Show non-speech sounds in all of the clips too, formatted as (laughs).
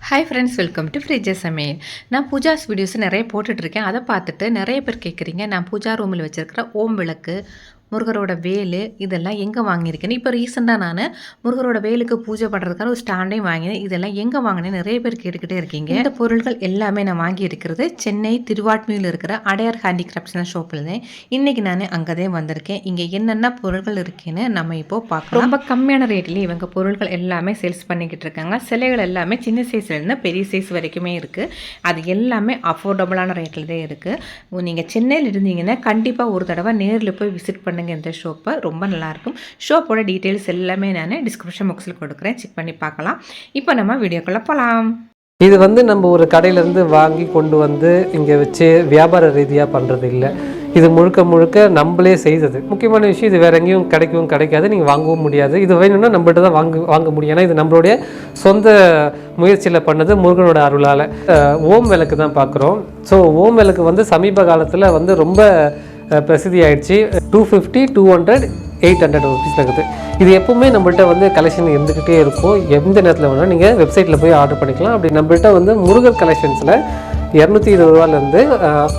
Hi friends welcome to ஃப்ரிட்ஜ சமையல் நான் பூஜாஸ் வீடியோஸ் நிறைய போட்டுட்ருக்கேன் அதை பார்த்துட்டு நிறைய பேர் கேட்குறீங்க நான் பூஜா ரூமில் வச்சுருக்கிற ஓம் விளக்கு முருகரோட வேலு இதெல்லாம் எங்கே வாங்கியிருக்கேன்னு. இப்போ ரீசெண்டாக நான் முருகரோட வேலுக்கு பூஜை பண்ணுறதுக்காக ஒரு ஸ்டாண்டையும் வாங்கினேன். இதெல்லாம் எங்கே வாங்கினேன் நிறைய பேர் கேட்டுக்கிட்டே இருக்கீங்க. இந்த பொருட்கள் எல்லாமே நான் வாங்கி இருக்கிறது சென்னை திருவாட்மியில் இருக்கிற அடையார் ஹேண்டிகிராஃப்ட்ஸ் ஷாப்பில் தான். இன்றைக்கி நான் அங்கே தான் வந்திருக்கேன். இங்கே என்னென்ன பொருட்கள் இருக்குன்னு நம்ம இப்போ பார்க்கலாம். ரொம்ப கம்மியான ரேட்லேயே இவங்க பொருட்கள் எல்லாமே சேல்ஸ் பண்ணிக்கிட்டு இருக்காங்க. சிலைகள் எல்லாமே சின்ன சைஸ்லேருந்து பெரிய சைஸ் வரைக்குமே இருக்குது அது எல்லாமே அஃபோர்டபுளான ரேட்டில் தான் இருக்குது நீங்கள் சென்னையில் இருந்தீங்கன்னா கண்டிப்பாக ஒரு தடவை நேரில் போய் விசிட் பண்ணுங்கள் இந்த ஷோப்பை ரொம்ப நல்லாயிருக்கும். ஷோப்போட டீட்டெயில்ஸ் எல்லாமே நான் டிஸ்கிரிப்ஷன் பாக்ஸில் கொடுக்குறேன். செக் பண்ணி பார்க்கலாம். இப்போ நம்ம வீடியோக்குள்ளே போகலாம் இது வந்து நம்ம ஒரு கடையிலேருந்து வாங்கி கொண்டு வந்து இங்கே வச்சு வியாபார ரீதியாக பண்ணுறது இல்லை. இது முழுக்க முழுக்க நம்மளே செய்தது. முக்கியமான விஷயம் இது வேற எங்கேயும் கிடைக்கவும் கிடைக்காது. நீங்கள் வாங்கவும் முடியாது. இது வேணும்னா நம்மகிட்ட தான் வாங்க வாங்க முடியும். ஏன்னா இது நம்மளுடைய சொந்த முயற்சியில் பண்ணது முருகனோட அருளால். ஓம் விளக்கு தான் பார்க்குறோம். ஸோ ஓம் விளக்கு வந்து சமீப காலத்தில் வந்து ரொம்ப பிரசித்தி ஆயிடுச்சு two fifty two hundred eight hundred rupees இருக்குது இது எப்போவுமே நம்மள்ட்ட வந்து கலெக்ஷன் இருந்துக்கிட்டே இருக்கும். எந்த நேரத்தில் வேணால் நீங்கள் வெப்சைட்டில் போய் ஆர்டர் பண்ணிக்கலாம். அப்படி நம்மள்ட்ட வந்து முருகர் கலெக்ஷன்ஸில் இரநூத்தி இருபது ரூபாலேருந்து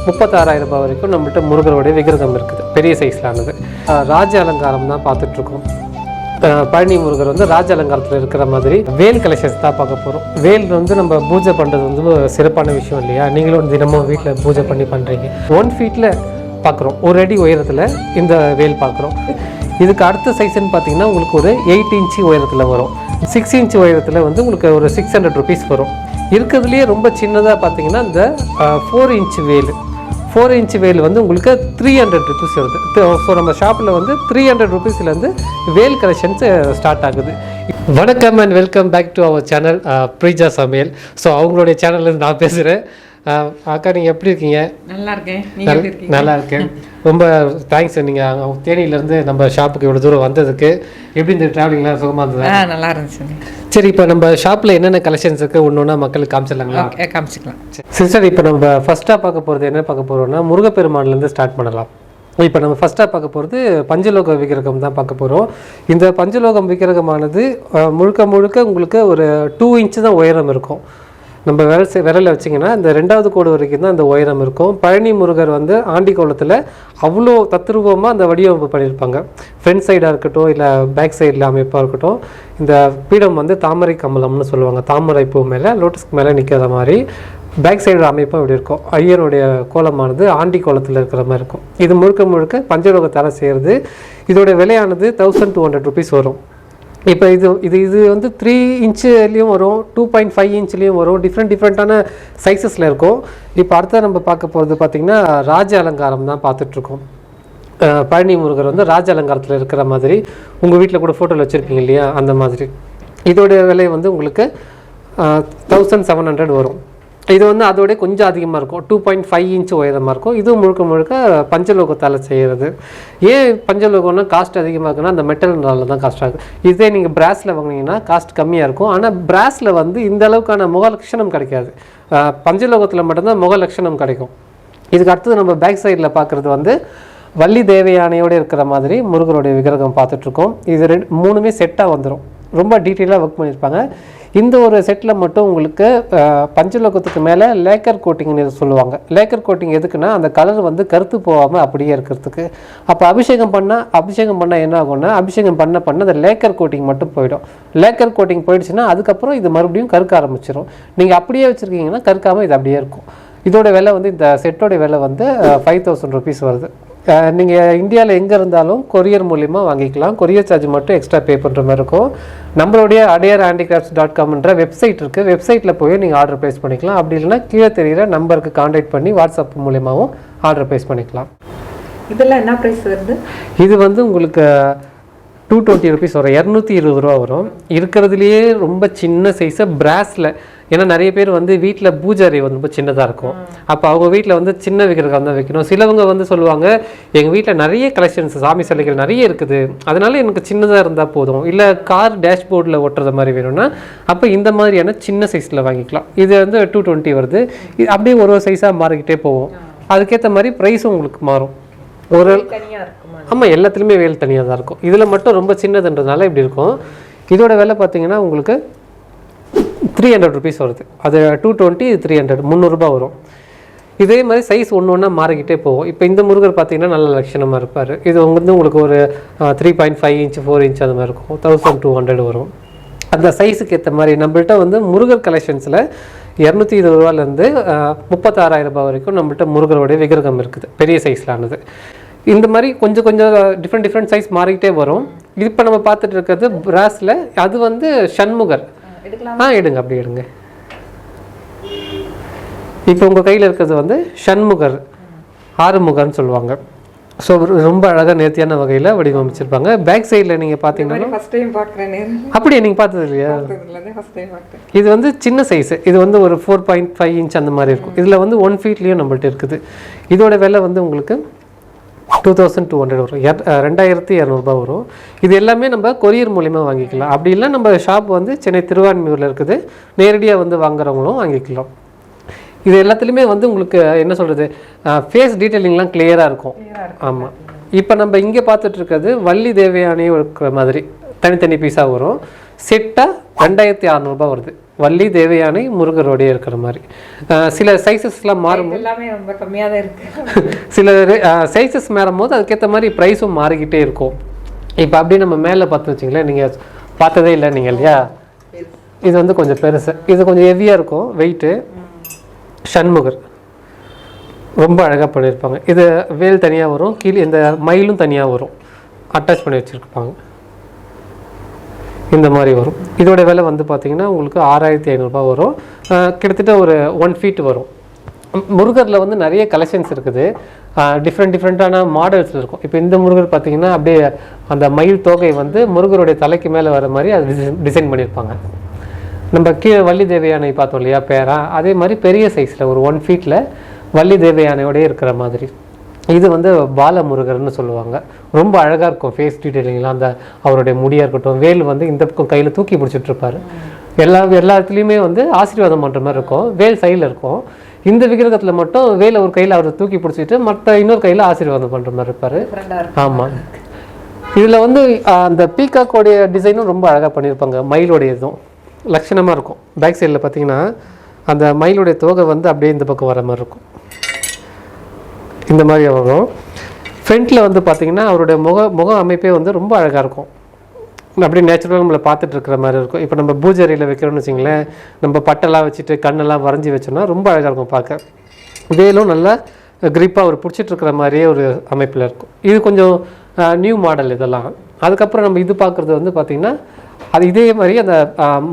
முப்பத்தாறாயிரம் ரூபாய் வரைக்கும் நம்மள்ட்ட முருகருடைய விக்கிரகம் இருக்குது. பெரிய சைஸ்லானது ராஜ அலங்காரம் தான் பார்த்துட்ருக்கோம். பழனி முருகர் வந்து ராஜ அலங்காரத்தில் இருக்கிற மாதிரி வேல் கலெக்ஷன்ஸ் தான் பார்க்க போகிறோம் வேல் வந்து நம்ம பூஜை பண்ணுறது வந்து ஒரு சிறப்பான விஷயம் இல்லையா? நீங்களும் தினமும் வீட்டில் பூஜை பண்ணி பண்ணுறீங்க ஒன் ஃபீட்டில் பார்க்குறோம். ஒரு அடி உயரத்தில் இந்த வேல் பார்க்குறோம். இதுக்கு அடுத்த சைஸ்ன்னு பார்த்தீங்கன்னா உங்களுக்கு ஒரு எயிட் இன்ச்சு உயரத்தில் வரும். சிக்ஸ் இன்ச் உயரத்தில் வந்து உங்களுக்கு ஒரு சிக்ஸ் ஹண்ட்ரட் ருபீஸ் வரும். இருக்கிறதுலையே ரொம்ப சின்னதாக பார்த்தீங்கன்னா இந்த ஃபோர் இன்ச் வேல். ஃபோர் இன்ச் வேல் வந்து உங்களுக்கு த்ரீ ஹண்ட்ரட் ருபீஸ் வருது. ஸோ நம்ம ஷாப்பில் வந்து த்ரீ ஹண்ட்ரட் ருபீஸ்லேருந்து வேல் கலெக்ஷன்ஸ் ஸ்டார்ட் ஆகுது. வணக்கம் and welcome back to our channel Preeja சமையல். ஸோ அவங்களுடைய சேனல்லேருந்து நான் பேசுகிறேன் அக்கா நீங்கள் எப்படி இருக்கீங்க? நல்லா இருக்கேன் நல்- நல்லா இருக்கேன் ரொம்ப தேங்க்ஸ் நீங்கள் தேனியிலேருந்து நம்ம ஷாப்புக்கு இவ்வளோ தூரம் வந்ததுக்கு எப்படி இந்த ட்ராவலிங்லாம் சுகமாக இருந்தது? நல்லா இருந்துச்சு சரி இப்போ நம்ம ஷாப்பில் என்னென்ன கலெக்ஷன்ஸ் இருக்குது ஒன்று ஒன்றா மக்களுக்கு காமிச்சிடலாங்களா? காமிச்சிக்கலாம். சிஸ்டர் இப்போ நம்ம ஃபஸ்ட்டாக பார்க்க போகிறது என்ன பார்க்க போகிறோம்னா முருகப்பெருமான்லேருந்து ஸ்டார்ட் பண்ணலாம். இப்போ நம்ம ஃபஸ்ட்டாக பார்க்க போகிறது பஞ்சலோக விக்கிரகம் தான் பார்க்க போகிறோம் இந்த பஞ்சலோகம் விக்கிரகமானது முழுக்க முழுக்க உங்களுக்கு ஒரு டூ இன்ச்சு தான் உயரம் இருக்கும். நம்ம விரல் விரலில் வச்சிங்கன்னா இந்த ரெண்டாவது கோடு வரைக்கும் தான் அந்த உயரம் இருக்கும். பழனி முருகர் வந்து ஆண்டி கோலத்தில் அவ்வளோ தத்ரூபமாக அந்த வடிவமைப்பு பண்ணியிருப்பாங்க ஃப்ரண்ட் சைடாக இருக்கட்டும் இல்லை பேக் சைடில் அமைப்பாக இருக்கட்டும் இந்த பீடம் வந்து தாமரை கமலம்னு சொல்லுவாங்க. தாமரை பூ மேலே லோட்டஸ்க்கு மேலே நிற்கிற மாதிரி பேக் சைடு அமைப்பும் இப்படி இருக்கும். ஐயனுடைய கோலமானது ஆண்டி கோலத்தில் இருக்கிற மாதிரி இருக்கும். இது முழுக்க முழுக்க பஞ்சலோகத்தால் செய்கிறது இதோட விலையானது தௌசண்ட் டூ ஹண்ட்ரட் ருபீஸ் வரும். இப்போ இது இது இது வந்து த்ரீ இன்ச்சுலேயும் வரும் டூ பாயிண்ட் ஃபைவ் இன்ச்லேயும் வரும் டிஃப்ரெண்ட் டிஃப்ரெண்ட்டான சைஸஸில் இருக்கும். இப்போ அடுத்த நம்ம பார்க்க போகிறது பார்த்திங்கன்னா ராஜ அலங்காரம் தான் பார்த்துட்ருக்கோம். பழனி முருகர் வந்து ராஜ அலங்காரத்தில் இருக்கிற மாதிரி. உங்கள் வீட்டில் கூட ஃபோட்டோவில் வச்சுருப்பீங்க இல்லையா அந்த மாதிரி. இதோடைய விலை வந்து உங்களுக்கு தௌசண்ட் செவன் ஹண்ட்ரட் வரும். இது வந்து அதோடய கொஞ்சம் அதிகமாக இருக்கும். டூ பாயிண்ட் ஃபைவ் இன்ச் உயரமாக இருக்கும். இதுவும் முழுக்க முழுக்க பஞ்சலோகத்தால் செய்கிறது ஏன் பஞ்சலோகம்னா காஸ்ட் அதிகமாக இருக்குன்னா அந்த மெட்டல்னால தான் காஸ்ட் ஆகும் இதே நீங்கள் பிராஸில் வாங்குனீங்கன்னா காஸ்ட் கம்மியாக இருக்கும். ஆனால் பிராஸில் வந்து இந்த அளவுக்கான முக லட்சணம் கிடைக்காது. பஞ்சலோகத்தில் மட்டும்தான் முக லட்சணம் கிடைக்கும். இதுக்கு அடுத்தது நம்ம பேக் சைடில் பார்க்குறது வந்து வள்ளி தேவயானையோடு இருக்கிற மாதிரி முருகருடைய விக்கிரகம் பார்த்துட்ருக்கோம் இது ரெண்டு மூணுமே செட்டாக வந்துடும் ரொம்ப டீட்டெயிலாக ஒர்க் பண்ணியிருப்பாங்க. இந்த ஒரு செட்டில் மட்டும் உங்களுக்கு பஞ்சலோகத்துக்கு மேலே லேக்கர் கோட்டிங்னு சொல்லுவாங்க. லேக்கர் கோட்டிங் எதுக்குன்னா அந்த கலர் வந்து கருத்து போகாமல் அப்படியே இருக்கிறதுக்கு. அப்போ அபிஷேகம் பண்ணால் அபிஷேகம் பண்ணால் என்ன ஆகும்னா அபிஷேகம் பண்ண பண்ண அந்த லேக்கர் கோட்டிங் மட்டும் போயிடும். லேக்கர் கோட்டிங் போயிடுச்சுன்னா அதுக்கப்புறம் இது மறுபடியும் கருக்க ஆரம்பிச்சிடும் நீங்கள் அப்படியே வச்சுருக்கீங்கன்னா கருக்காமல் இது அப்படியே இருக்கும். இதோட விலை வந்து இந்த செட்டோட விலை வந்து ஃபைவ் தௌசண்ட் ருபீஸ் வருது. நீங்கள் இந்தியாவில் எங்கே இருந்தாலும் கொரியர் மூலிமா வாங்கிக்கலாம். கொரியர் சார்ஜ் மட்டும் எக்ஸ்ட்ரா பே பண்ணுற மாதிரி இருக்கும். நம்மளுடைய அடையார் ஹேண்டிகிராஃப்ட்ஸ் டாட் காம்ன்ற வெப்சைட் இருக்குது வெப்சைட்டில் போய் நீங்கள் ஆர்டர் ப்ளேஸ் பண்ணிக்கலாம். அப்படி இல்லைன்னா கீழே தெரியிற நம்பருக்கு காண்டாக்ட் பண்ணி வாட்ஸ்அப் மூலியமாகவும் ஆர்டர் ப்ளேஸ் பண்ணிக்கலாம். இதெல்லாம் என்ன ப்ரைஸ் வருது? இது வந்து உங்களுக்கு டூ டுவெண்ட்டி ருபீஸ் வரும். இரநூத்தி இருபது ரூபா வரும். இருக்கிறதுலையே ரொம்ப சின்ன சைஸை பிராஸில் ஏன்னா நிறைய பேர் வந்து வீட்டில் பூஜை அறை வந்து ரொம்ப சின்னதாக இருக்கும். அப்போ அவங்க வீட்டில் வந்து சின்ன விக்கிரகம் தான் வைக்கணும். சிலவங்க வந்து சொல்லுவாங்க எங்கள் வீட்டில் நிறைய கலெக்ஷன்ஸ் சாமி சிலைகள் நிறைய இருக்குது. அதனால எனக்கு சின்னதாக இருந்தால் போதும். இல்லை கார் டேஷ்போர்டில் ஒட்டுறது மாதிரி வேணும்னா அப்போ இந்த மாதிரியான சின்ன சைஸில் வாங்கிக்கலாம். இது வந்து டூ டுவெண்ட்டி வருது. இது அப்படியே ஒரு ஒரு சைஸாக மாறிக்கிட்டே போகும். அதுக்கேற்ற மாதிரி ப்ரைஸும் உங்களுக்கு மாறும். ஒரு ஆமாம் எல்லாத்துலேயுமே வேல் தனியாக தான் இருக்கும். இதில் மட்டும் ரொம்ப சின்னதுன்றதுனால இப்படி இருக்கும். இதோட விலை பார்த்தீங்கன்னா உங்களுக்கு த்ரீ ஹண்ட்ரட் ருபீஸ் வருது. அது டூ டுவெண்ட்டி த்ரீ ஹண்ட்ரட் முந்நூறுரூபா வரும். இதே மாதிரி சைஸ் ஒன்று ஒன்றா மாறிக்கிட்டே போகும். இப்போ இந்த முருகர் பார்த்தீங்கன்னா நல்ல லட்சணமாக இருப்பார். இது வந்து உங்களுக்கு ஒரு three point five inch four inch அந்த மாதிரி இருக்கும். தௌசண்ட் டூ ஹண்ட்ரட் வரும். அந்த சைஸுக்கு ஏற்ற மாதிரி நம்மள்கிட்ட வந்து முருகர் கலெக்ஷன்ஸில் இரநூத்தி இருபது ரூபாலேருந்து முப்பத்தாறாயிரம் ரூபாய் வரைக்கும் நம்மள்ட்ட முருகருடைய விக்கிரகம் இருக்குது. பெரிய சைஸ்லானது இந்த மாதிரி கொஞ்சம் கொஞ்சம் டிஃப்ரெண்ட் டிஃப்ரெண்ட் சைஸ் மாறிக்கிட்டே வரும். இப்போ நம்ம பார்த்துட்டு இருக்கிறது பிராஸில் அது வந்து ஷண்முகர் ஆ எடுங்க அப்படி எடுங்க. இப்போ உங்கள் கையில் இருக்கிறது வந்து ஷண்முகர் ஆறுமுகர்னு சொல்லுவாங்க. ஸோ ரொம்ப அழகாக நேர்த்தியான வகையில் வடிவமைச்சிருப்பாங்க. பேக் சைடில் நீங்கள் பார்த்தீங்கன்னா ஃபர்ஸ்ட் டைம் பார்க்குறேன் அப்படியே நீங்கள் பார்த்தது இல்லையா? இது வந்து சின்ன சைஸு இது வந்து ஒரு ஃபோர் பாயிண்ட் ஃபைவ் இன்ச் அந்த மாதிரி இருக்கும். இதில் வந்து ஒன் ஃபீட்லேயும் நம்மள்ட்ட இருக்குது. இதோட விலை வந்து உங்களுக்கு டூ தௌசண்ட் டூ ஹண்ட்ரட் வரும். ரெண்டாயிரத்தி இரநூறுபா வரும். இது எல்லாமே நம்ம கொரியர் மூலிமா வாங்கிக்கலாம். அப்படி இல்லை நம்ம ஷாப் வந்து சென்னை திருவான்மியூரில் இருக்குது. நேரடியாக வந்து வாங்குறவங்களும் வாங்கிக்கலாம். இது எல்லாத்துலேயுமே வந்து உங்களுக்கு என்ன சொல்கிறது ஃபேஸ் டீட்டெயிலிங்லாம் கிளியராக இருக்கும். ஆமாம் இப்போ நம்ம இங்கே பார்த்துட்டு இருக்கிறது வள்ளி தேவயானையும் இருக்கிற மாதிரி. தனித்தனி பீஸாக வரும். செட்டாக ரெண்டாயிரத்தி அறநூறுபா வருது. வள்ளி தேவயானை முருகரோடய இருக்கிற மாதிரி. சில சைஸஸ்லாம் மாறும் எல்லாமே ரொம்ப கம்மியாக தான் இருக்கு. (laughs) சில சைஸஸ் மாறும்போது அதுக்கேற்ற மாதிரி ப்ரைஸும் மாறிக்கிட்டே இருக்கும். இப்போ அப்படியே நம்ம மேலே பார்த்து வச்சிங்களேன் நீங்கள் பார்த்ததே இல்லை நீங்கள் இல்லையா? இது வந்து கொஞ்சம் பெருசு. இது கொஞ்சம் ஹெவியாக இருக்கும் வெயிட்டு ஷண்முகர் ரொம்ப அழகாக பண்ணியிருப்பாங்க. இது வேல் தனியாக வரும் கீழே இந்த மயிலும் தனியாக வரும். அட்டாச் பண்ணி வச்சுருப்பாங்க. இந்த மாதிரி வரும். இதோட விலை வந்து பார்த்தீங்கன்னா உங்களுக்கு ஆறாயிரத்தி ஐநூறுரூபா வரும். கிட்டத்தட்ட ஒரு ஒன் ஃபீட் வரும். முருகரில் வந்து நிறைய கலெக்ஷன்ஸ் இருக்குது. டிஃப்ரெண்ட் டிஃப்ரெண்ட்டான மாடல்ஸில் இருக்கும். இப்போ இந்த முருகர் பார்த்திங்கன்னா அப்படியே அந்த மயில் தோகை வந்து முருகருடைய தலைக்கு மேலே வர மாதிரி அது டிசைன் பண்ணியிருப்பாங்க. நம்ம கீழே வள்ளி தேவயானை பார்த்தோம் இல்லையா பேரா? அதே மாதிரி பெரிய சைஸில் ஒரு ஒன் ஃபீட்டில் வள்ளி தேவயானையோடய இருக்கிற மாதிரி. இது வந்து பாலமுருகர்னு சொல்லுவாங்க. ரொம்ப அழகாக இருக்கும் ஃபேஸ் டீட்டெயிலிங்லாம் அந்த அவருடைய முடியாக இருக்கட்டும் வேல் வந்து இந்த பக்கம் கையில் தூக்கி பிடிச்சிட்டு இருப்பாரு எல்லா எல்லா இடத்துலையுமே வந்து ஆசீர்வாதம் பண்ணுற மாதிரி இருக்கும். வேல் சைடில் இருக்கும். இந்த விக்கிரகத்தில் மட்டும் வேலை ஒரு கையில் அவர் தூக்கி பிடிச்சிட்டு மற்ற இன்னொரு கையில் ஆசீர்வாதம் பண்ணுற மாதிரி இருப்பார். ஆமாம் இதில் வந்து அந்த பீகாக்கோடைய டிசைனும் ரொம்ப அழகாக பண்ணியிருப்பாங்க. மயிலோடைய இதுவும் லட்சணமாக இருக்கும் பேக் சைடில் பார்த்தீங்கன்னா அந்த மயிலுடைய தோகை வந்து அப்படியே இந்த பக்கம் வர மாதிரி இருக்கும். இந்த மாதிரி வரும். ஃப்ரண்ட்டில் வந்து பார்த்திங்கன்னா அவருடைய முக முக அமைப்பே வந்து ரொம்ப அழகாக இருக்கும். அப்படியே நேச்சுரலாக நம்மளை பார்த்துட்டு இருக்கிற மாதிரி இருக்கும். இப்போ நம்ம பூஜரியில் வைக்கிறோம்னு வச்சிங்களேன் நம்ம பட்டெல்லாம் வச்சுட்டு கண்ணெல்லாம் வரைஞ்சி வச்சோம்னா ரொம்ப அழகாக இருக்கும் பார்க்க. வேலும் நல்லா கிரிப்பாக ஒரு பிடிச்சிட்டு இருக்கிற மாதிரியே ஒரு அமைப்பில் இருக்கும். இது கொஞ்சம் நியூ மாடல் இதெல்லாம். அதுக்கப்புறம் நம்ம இது பார்க்குறது வந்து பார்த்திங்கன்னா அது இதே மாதிரி அந்த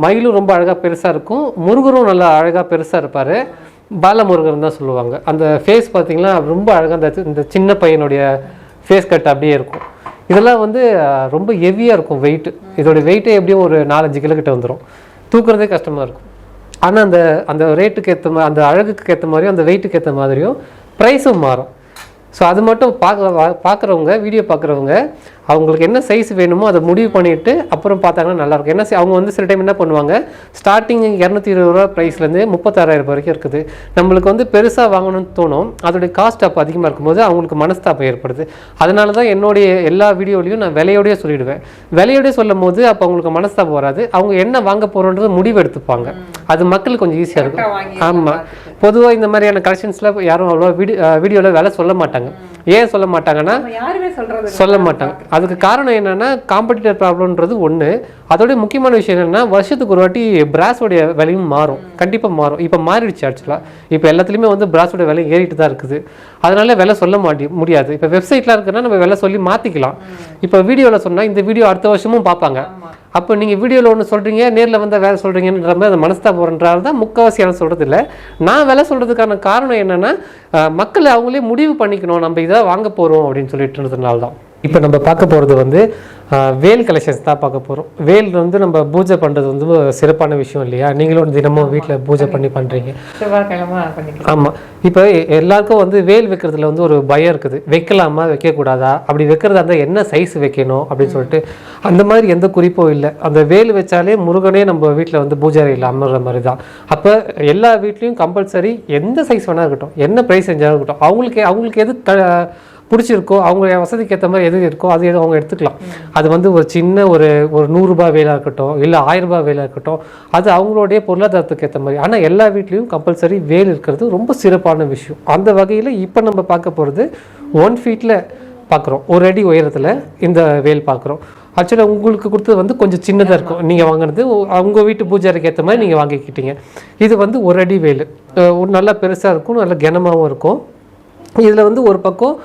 மயிலும் ரொம்ப அழகாக பெருசாக இருக்கும். முருகரும் நல்லா அழகாக பெருசாக இருப்பார். பாலமுருகன் தான் சொல்லுவாங்க. அந்த ஃபேஸ் பார்த்தீங்கன்னா ரொம்ப அழகாக அந்த இந்த சின்ன பையனுடைய ஃபேஸ் கட் அப்படியே இருக்கும். இதெல்லாம் வந்து ரொம்ப ஹெவியாக இருக்கும் வெயிட்டு இதோட வெயிட்டே எப்படியும் ஒரு நாலஞ்சு கிலோ கிட்ட வந்துடும் தூக்குறதே கஷ்டமாக இருக்கும். ஆனால் அந்த அந்த ரேட்டுக்கு ஏற்ற மாதிரி அந்த அழகுக்கு ஏற்ற மாதிரியும் அந்த வெயிட்டுக்கு ஏற்ற மாதிரியும் ப்ரைஸும் மாறும். ஸோ அது மட்டும் பார்க்க பார்க்குறவங்க வீடியோ பார்க்குறவங்க அவங்களுக்கு என்ன சைஸ் வேணுமோ அதை முடிவு பண்ணிட்டு அப்புறம் பார்த்தாங்கன்னா நல்லாயிருக்கும். ஏன்னா சி- அவங்க வந்து சில டைம் என்ன பண்ணுவாங்க? ஸ்டார்டிங் இரநூத்தி இருபது ரூபா ப்ரைஸ்லேருந்து முப்பத்தாறாயிரம் ரூபாய் வரைக்கும் இருக்குது. நம்மளுக்கு வந்து பெருசாக வாங்கணும்னு தோணும். அதோடைய காஸ்ட் அப்போ அதிகமாக இருக்கும்போது அவங்களுக்கு மனஸ்தாபம் ஏற்படுது. அதனால தான் என்னுடைய எல்லா வீடியோலையும் நான் விலையோடய சொல்லிடுவேன். விலையோடய சொல்லும் போது அப்போ அவங்களுக்கு மனஸ்தாபம் வராது. அவங்க என்ன வாங்க போகிறோன்றது முடிவு எடுத்துப்பாங்க. அது மக்களுக்கு கொஞ்சம் ஈஸியாக இருக்கும். ஆமாம் பொதுவாக இந்த மாதிரியான கலெக்ஷன்ஸில் யாரும் அவ்வளோ வீடியோ வீடியோவில் விலை சொல்ல மாட்டாங்க. ஏன் சொல்ல மாட்டாங்கன்னா சொல்ல மாட்டாங்க. அதுக்கு காரணம் என்னன்னா காம்படிட்டர் ப்ராப்ளம்ன்றது ஒன்று அதோட முக்கியமான விஷயம் என்னன்னா வருஷத்துக்கு ஒரு வாட்டி பிராஸோடைய விலையும் மாறும். கண்டிப்பாக மாறும். இப்போ மாறிடுச்சு ஆக்சுவலாக இப்போ எல்லாத்துலேயுமே வந்து பிராஸோட விலை ஏறிட்டு தான் இருக்குது. அதனால விலை சொல்ல மாட்டி முடியாது. இப்போ வெப்சைட்லாம் இருக்குன்னா நம்ம விலை சொல்லி மாற்றிக்கலாம் இப்போ வீடியோவில் சொன்னால் இந்த வீடியோ அடுத்த வருஷமும் பார்ப்பாங்க. அப்போ நீங்கள் வீடியோவில் ஒன்று சொல்கிறீங்க நேரில் வந்தால் வேலை சொல்கிறீங்கன்ற மாதிரி அந்த மனஸ்தாபம்ன்றால் தான் முக்கால்வாசி யாரும் சொல்கிறது இல்லை நான் வேலை சொல்கிறதுக்கான காரணம் என்னென்னா மக்கள் அவங்களே முடிவு பண்ணிக்கணும் நம்ம இதை வாங்க போகிறோம் அப்படின்னு சொல்லிட்டுன்றதுனால தான் இப்போ நம்ம பார்க்க போகிறது வந்து வேல் கலெக்ஷன்ஸ் தான் பார்க்க போகிறோம் வேல் வந்து நம்ம பூஜை பண்ணுறது வந்து சிறப்பான விஷயம் இல்லையா? நீங்களும் தினமும் வீட்டில் பூஜை பண்ணி பண்ணுறீங்க ஆமாம் இப்போ எல்லாருக்கும் வந்து வேல் வைக்கிறதுல வந்து ஒரு பயம் இருக்குது. வைக்கலாமா? வைக்கக்கூடாதா? அப்படி வைக்கிறதா இருந்தால் என்ன சைஸ் வைக்கணும்? அப்படின்னு சொல்லிட்டு அந்த மாதிரி எந்த குறிப்பும் இல்லை. அந்த வேல் வச்சாலே முருகனே நம்ம வீட்டில் வந்து பூஜை அறையில் அமர்ற மாதிரி தான். அப்போ எல்லா வீட்லேயும் கம்பல்சரி எந்த சைஸ் வேணா இருக்கட்டும். என்ன ப்ரைஸ் செஞ்சாலும் இருக்கட்டும். அவங்களுக்கு அவங்களுக்கு எது பிடிச்சிருக்கோ அவங்க வசதிக்கு ஏற்ற மாதிரி எது இருக்கோ அது அவங்க எடுத்துக்கலாம். அது வந்து ஒரு சின்ன ஒரு ஒரு நூறுரூபா வேலாக இருக்கட்டும் இல்லை ஆயிரம் ரூபாய் வேலாக இருக்கட்டும் அது அவங்களுடைய பொருளாதாரத்துக்கு ஏற்ற மாதிரி ஆனால் எல்லா வீட்லேயும் கம்பல்சரி வேல் இருக்கிறது ரொம்ப சிறப்பான விஷயம். அந்த வகையில் இப்போ நம்ம பார்க்க போகிறது ஒன் ஃபீட்டில் பார்க்குறோம் ஒரு அடி உயரத்தில் இந்த வேல் பார்க்குறோம் ஆக்சுவலாக உங்களுக்கு கொடுத்தது வந்து கொஞ்சம் சின்னதாக இருக்கும். நீங்கள் வாங்கினது அவங்க வீட்டு பூஜாரிக்கு ஏற்ற மாதிரி நீங்கள் வாங்கிக்கிட்டீங்க. இது வந்து ஒரு அடி வேல். நல்லா பெருசாக இருக்கும் நல்ல கனமாகவும் இருக்கும். இதில் வந்து ஒரு பக்கம்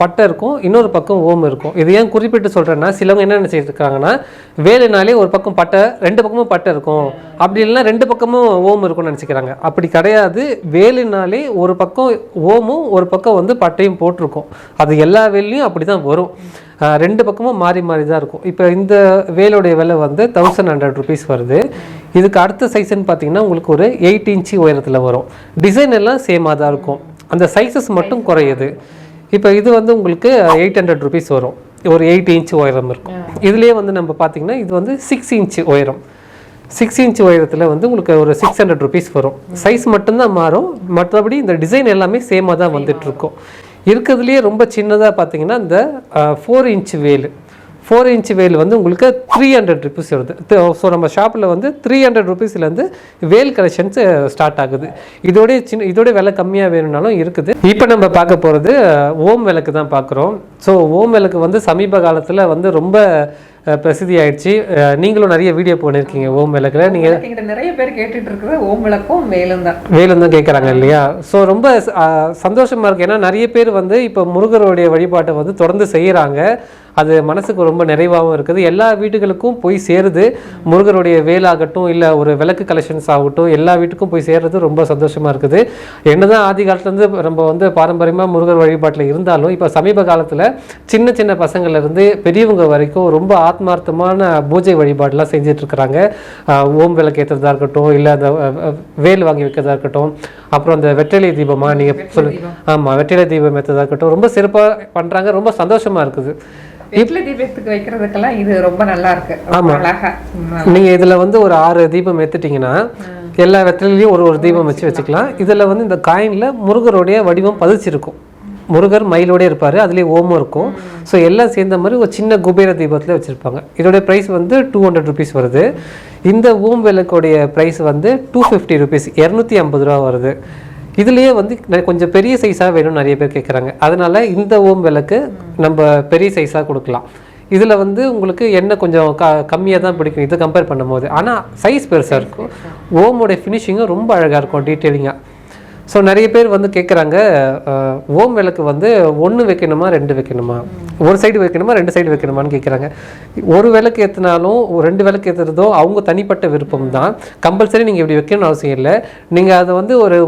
பட்டை இருக்கும் இன்னொரு பக்கம் ஓம் இருக்கும். இது ஏன் குறிப்பிட்டு சொல்கிறேன்னா சிலவங்க என்ன நினச்சிருக்காங்கன்னா இருக்காங்கன்னா வேலுனாலே ஒரு பக்கம் பட்டை ரெண்டு பக்கமும் பட்டை இருக்கும். அப்படி இல்லைன்னா ரெண்டு பக்கமும் ஓம் இருக்கும்னு நினச்சிக்கிறாங்க. அப்படி கிடையாது. வேலுனாலே ஒரு பக்கம் ஓமும் ஒரு பக்கம் வந்து பட்டையும் போட்டிருக்கும். அது எல்லா வேலையும் அப்படி தான் வரும் ரெண்டு பக்கமும் மாறி மாறி தான் இருக்கும். இப்போ இந்த வேலுடைய விலை வந்து தௌசண்ட் ஹண்ட்ரட் ருபீஸ் வருது. இதுக்கு அடுத்த சைஸ்ன்னு பார்த்தீங்கன்னா உங்களுக்கு ஒரு எயிட் இன்ச்சு உயரத்தில் வரும். டிசைன் எல்லாம் சேமாக தான் இருக்கும். அந்த சைஸஸ் மட்டும் குறையுது. இப்போ இது வந்து உங்களுக்கு எயிட் ஹண்ட்ரட் ருபீஸ் வரும். ஒரு எயிட் இன்ச் உயரம் இருக்கும். இதுலேயே வந்து நம்ம பார்த்தீங்கன்னா இது வந்து சிக்ஸ் இன்ச் உயரம். சிக்ஸ் இன்ச் உயரத்தில் வந்து உங்களுக்கு ஒரு சிக்ஸ் ஹண்ட்ரட் ருபீஸ் வரும். சைஸ் மட்டும்தான் மாறும். மற்றபடி இந்த டிசைன் எல்லாமே சேமாக தான் வந்துட்டு இருக்கும். இருக்கிறதுலையே ரொம்ப சின்னதாக பார்த்தீங்கன்னா இந்த ஃபோர் இன்ச் வேல். ஃபோர் இன்ச் வேல் வந்து உங்களுக்கு த்ரீ ஹண்ட்ரட் ருபீஸ் வருது. ஸோ நம்ம ஷாப்பில் வந்து த்ரீ ஹண்ட்ரட் ருபீஸ்லேருந்து வேல் கலெக்ஷன்ஸ் ஸ்டார்ட் ஆகுது. இதோட சின்ன இதோட விலை கம்மியாக வேணும்னாலும் இருக்குது. இப்போ நம்ம பார்க்க போகிறது ஓம் விளக்கு தான் பார்க்குறோம். ஸோ ஓம் விளக்கு வந்து சமீப காலத்தில் வந்து ரொம்ப பிரசித்தி ஆயிடுச்சு நீங்களும் நிறைய வீடியோ பண்ணியிருக்கீங்க ஓம் விளக்கில். நீங்கள் நிறைய பேர் கேட்டுட்டு இருக்கிறது ஓம் விளக்கும் வேலும் தான். வேலும் தான் கேட்குறாங்க இல்லையா? ஸோ ரொம்ப அஹ், சந்தோஷமா இருக்கு. ஏன்னா நிறைய பேர் வந்து இப்போ முருகருடைய வழிபாட்டை வந்து தொடர்ந்து செய்கிறாங்க அது மனசுக்கு ரொம்ப நிறைவாகவும் இருக்குது. எல்லா வீட்டுகளுக்கும் போய் சேருது. முருகருடைய வேலாகட்டும் இல்லை ஒரு விளக்கு கலெக்ஷன்ஸ் ஆகட்டும் எல்லா வீட்டுக்கும் போய் சேர்றது ரொம்ப சந்தோஷமா இருக்குது. என்னதான் ஆதி காலத்துலேருந்து நம்ம வந்து பாரம்பரியமாக முருகர் வழிபாட்டில் இருந்தாலும் இப்போ சமீப காலத்தில் சின்ன சின்ன பசங்கள்ல இருந்து பெரியவங்க வரைக்கும் ரொம்ப ஆத்மார்த்தமான பூஜை வழிபாடுலாம் ஆஹ் ஓம் விளக்கு ஏற்றுறதா இருக்கட்டும் இல்லை அந்த வேல் வாங்கி வைக்கிறதா இருக்கட்டும் அப்புறம் அந்த வெற்றிலை தீபமா நீங்கள் சொல்லு ஆமாம் வெற்றிலை தீபம் ஏற்றதா இருக்கட்டும் ரொம்ப சிறப்பாக பண்ணுறாங்க ரொம்ப சந்தோஷமா இருக்குது. வெற்றிலை தீபத்துக்கு வைக்கிறதுக்கெல்லாம் இது ரொம்ப நல்லா இருக்கு ரொம்ப அழகா. ம். நீங்கள் இதில் வந்து ஒரு ஆறு தீபம் ஏற்றுட்டீங்கன்னா எல்லா வெற்றிலையும் ஒரு ஒரு தீபம் வச்சு வச்சுக்கலாம். இதில் வந்து இந்த காயினில் முருகருடைய வடிவம் பதிச்சிருக்கும். முருகர் மயிலோட இருப்பார் அதுலேயே ஓமும் இருக்கும். ஸோ எல்லாம் சேர்ந்த மாதிரி ஒரு சின்ன குபேர தீபத்தில் வச்சுருப்பாங்க. இதோடைய ப்ரைஸ் வந்து டூ ஹண்ட்ரட் ருபீஸ் வருது. இந்த ஓம் விளக்குடைய ப்ரைஸ் வந்து டூ ஃபிஃப்டி ருபீஸ் இரநூத்தி ஐம்பது ரூபா வருது. இதுலேயே வந்து கொஞ்சம் பெரிய சைஸாக வேணும் நிறைய பேர் கேட்குறாங்க அதனால இந்த ஓம் விளக்கு நம்ம பெரிய சைஸாக கொடுக்கலாம். இதில் வந்து உங்களுக்கு எண்ணெய் கொஞ்சம் க கம்மியாக தான் பிடிக்கும். இதை கம்பேர் பண்ணும்போது. ஆனால் சைஸ் பெருசாக இருக்கும். ஓமோட ஃபினிஷிங்கும் ரொம்ப அழகாக இருக்கும் டீட்டெயிலிங்காக ஸோ நிறைய பேர் வந்து கேட்குறாங்க ஓம் விளக்கு வந்து ஒன்று வைக்கணுமா ரெண்டு வைக்கணுமா? ஒரு சைடு வைக்கணுமா ரெண்டு சைடு வைக்கணுமான்னு கேட்குறாங்க ஒரு விளக்கு ஏற்றினாலும் ரெண்டு விளக்கு ஏற்றுறதோ அவங்க தனிப்பட்ட விருப்பம் தான் கம்பல்சரி நீங்கள் இப்படி வைக்கணும்னு அவசியம் இல்லை. நீங்கள் அதை வந்து ஒரு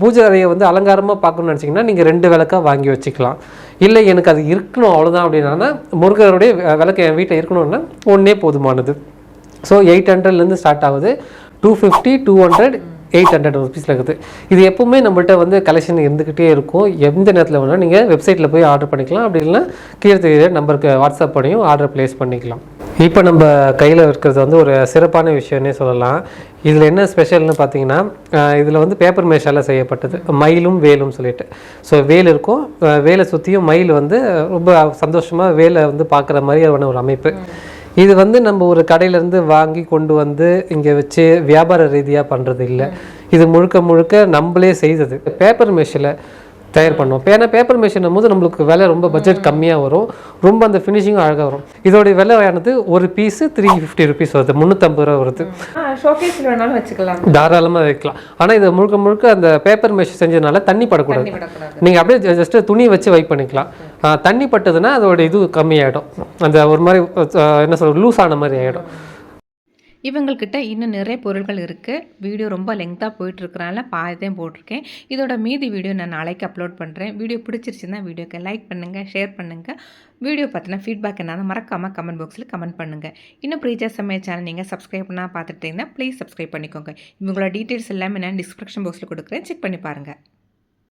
பூஜை அறையை வந்து அலங்காரமாக பார்க்கணும்னு நினச்சிங்கன்னா நீங்கள் ரெண்டு விளக்காக வாங்கி வச்சுக்கலாம். இல்லை எனக்கு அது இருக்கணும் அவ்வளோதான் அப்படின்னா முருகருடைய விளக்கு என் வீட்டில் இருக்கணும்னா ஒன்றே போதுமானது. ஸோ எயிட் ஹண்ட்ரட்லேருந்து ஸ்டார்ட் ஆகுது. Two fifty two hundred eight hundred ருபீஸில் இருக்குது. இது எப்பவுமே நம்மள்கிட்ட வந்து கலெக்ஷன் இருந்துக்கிட்டே இருக்கும். எந்த நேரத்தில் வேணால் நீங்கள் வெப்சைட்டில் போய் ஆர்டர் பண்ணிக்கலாம். அப்படி இல்லைன்னா கீழே தெரியுற நம்பருக்கு வாட்ஸ்அப் பண்ணியும் ஆர்டர் ப்ளேஸ் பண்ணிக்கலாம். இப்போ நம்ம கையில் இருக்கிறது வந்து ஒரு சிறப்பான விஷயம்னே சொல்லலாம். இதில் என்ன ஸ்பெஷல்னு பார்த்தீங்கன்னா இதில் வந்து பேப்பர் மேஷால் செய்யப்பட்டது. மயிலும் வேலும் சொல்லிட்டு. ஸோ வேல் இருக்கும். வேலை சுற்றியும் மயில் வந்து ரொம்ப சந்தோஷமாக வேலை வந்து பார்க்குற மாதிரியான ஒரு அமைப்பு. இது வந்து நம்ம ஒரு கடையிலேருந்து வாங்கி கொண்டு வந்து இங்கே வச்சு வியாபார ரீதியாக பண்ணுறது இல்லை இது முழுக்க முழுக்க நம்மளே செய்தது. பேப்பர் மெஷில் தயார் பண்ணுவோம். ஏன்னா பேப்பர் மெஷின் போது நம்மளுக்கு விலை ரொம்ப பட்ஜெட் கம்மியாக வரும். ரொம்ப அந்த ஃபினிஷிங்கும் அழகாக வரும். இதோடைய விலையானது ஒரு பீஸு த்ரீ ஃபிஃப்டி ருபீஸ் வருது. முந்நூற்றம்பது ரூபா வருது. ஷோகேஸ்ல வேணாலும் வச்சுக்கலாம். தாராளமாக வைக்கலாம். ஆனால் இது முழுக்க முழுக்க அந்த பேப்பர் மெஷ் செஞ்சதுனால தண்ணி படக்கூடாது. நீங்கள் அப்படியே ஜஸ்ட் துணி வச்சு வைப் பண்ணிக்கலாம். தண்ணி பட்டதுன்னா அதோட இது கம்மியாயிடும். அந்த ஒரு மாதிரி என்ன சொல்றது லூஸ் ஆன மாதிரி ஆகிடும் இவங்கக்கிட்ட இன்னும் நிறைய பொருட்கள் இருக்குது வீடியோ ரொம்ப லெங்க்தாக போயிட்டுருக்கனால பாயத்தையும் போட்டிருக்கேன். இதோட மீதி வீடியோ நான் நாளைக்கு அப்லோட் பண்ணுறேன் வீடியோ பிடிச்சிருச்சுன்னா வீடியோக்கு லைக் பண்ணுங்கள் ஷேர் பண்ணுங்கள் வீடியோ பார்த்தினா ஃபீட்பேக் என்ன மறக்காமல் கமெண்ட் பாக்ஸில் கமெண்ட் பண்ணுங்கள் இன்னும் ப்ரீஜா சமய சேனல் நீங்கள் சப்ஸ்கிரைப் பண்ணால் பார்த்துட்டீங்கன்னா ப்ளீஸ் சப்ஸ்கிரைப் பண்ணிக்கோங்க. இவங்களோட டீட்டெயில்ஸ் எல்லாமே நான் டிஸ்கிரிப்ஷன் பாக்ஸில் கொடுக்குறேன். செக் பண்ணி பாருங்கள்